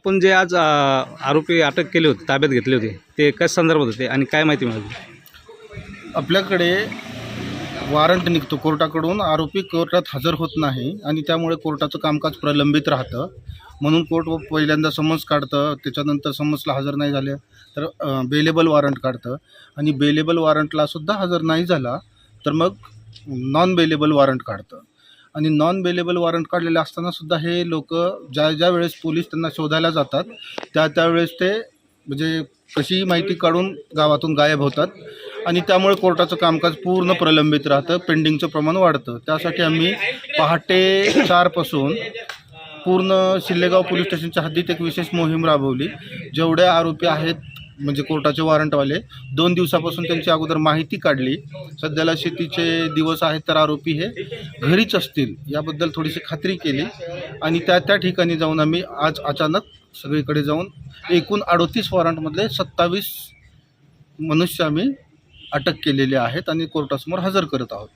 आपण जे आज अ, आरोपी अटक केले होते ताब्यात घेतले होते ते कशा संदर्भात होते आणि काय माहिती मिळाली? आपल्याकडे वॉरंट निघतो कोर्टाकडून आरोपी कोर्टात हजर होत नाही आणि त्यामुळे कोर्टाचं कामकाज प्रलंबित राहतं. म्हणून कोर्ट पहिल्यांदा समन्स काढतं त्याच्यानंतर समन्सला हजर नाही झाले तर बेलेबल वॉरंट काढतं. आणि बेलेबल वॉरंटला सुद्धा हजर नाही झाला तर मग नॉन बेलेबल वॉरंट काढतं. आणि नॉन बेलेबल वॉरंट काढलेले असताना सुद्धा हे लोक ज्या ज्या वेळेस पोलीस त्यांना शोधायला जातात त्या त्यावेळेस ते म्हणजे कशीही माहिती काढून गावातून गायब होतात. आणि त्यामुळे कोर्टाचं कामकाज पूर्ण प्रलंबित राहतं पेंडिंगचं प्रमाण वाढतं. त्यासाठी आम्ही पहाटे चारपासून पूर्ण शिल्लेगाव पोलीस स्टेशनच्या हद्दीत एक विशेष मोहीम राबवली जेवढे आरोपी आहेत म्हणजे कोर्टाचे वॉरंटवाले दोन दिवसापासून त्यांची अगोदर माहिती काढली. सध्याला शेतीचे दिवस आहेत तर आरोपी हे घरीच असतील याबद्दल थोडीशी खात्री केली. आणि त्या त्या ठिकाणी जाऊन आम्ही आज अचानक सगळीकडे जाऊन एकूण अडोतीस वॉरंटमधले सत्तावीस मनुष्य आम्ही अटक केलेले आहेत आणि कोर्टासमोर हजर करत आहोत.